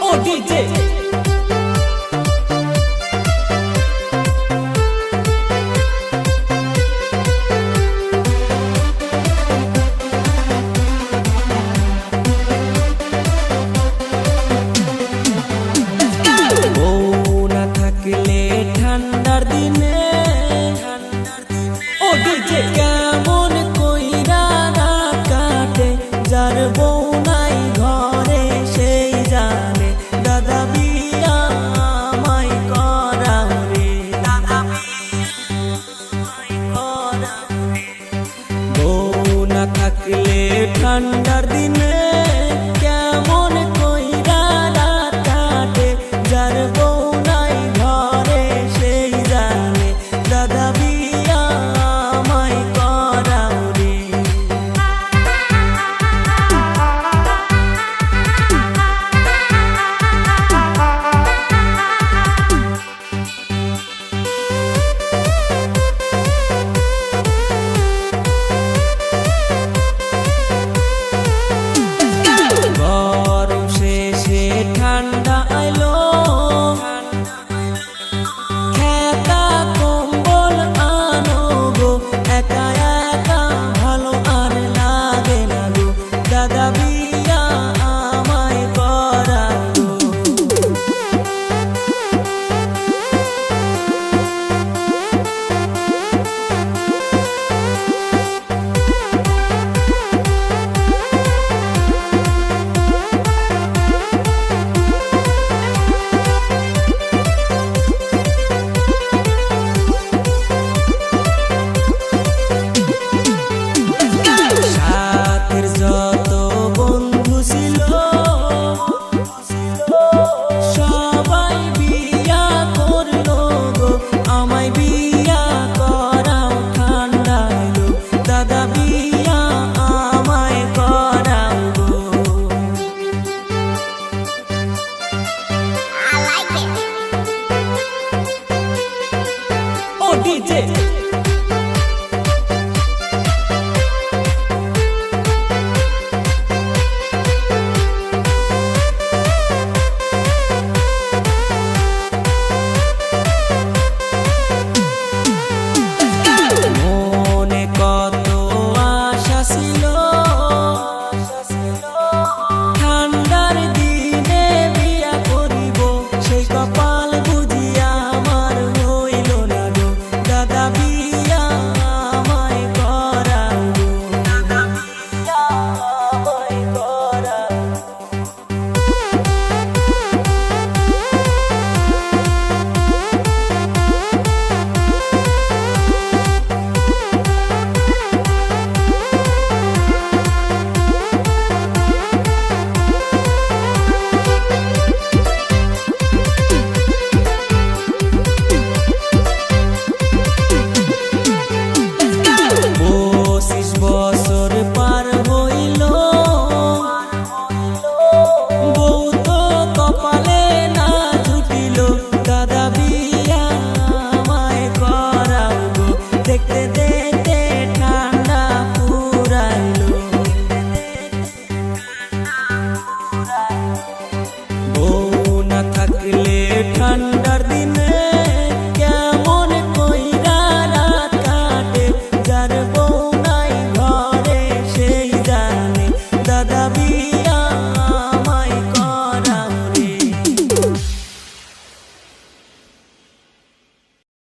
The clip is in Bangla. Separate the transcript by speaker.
Speaker 1: ও ডিজে বউ andar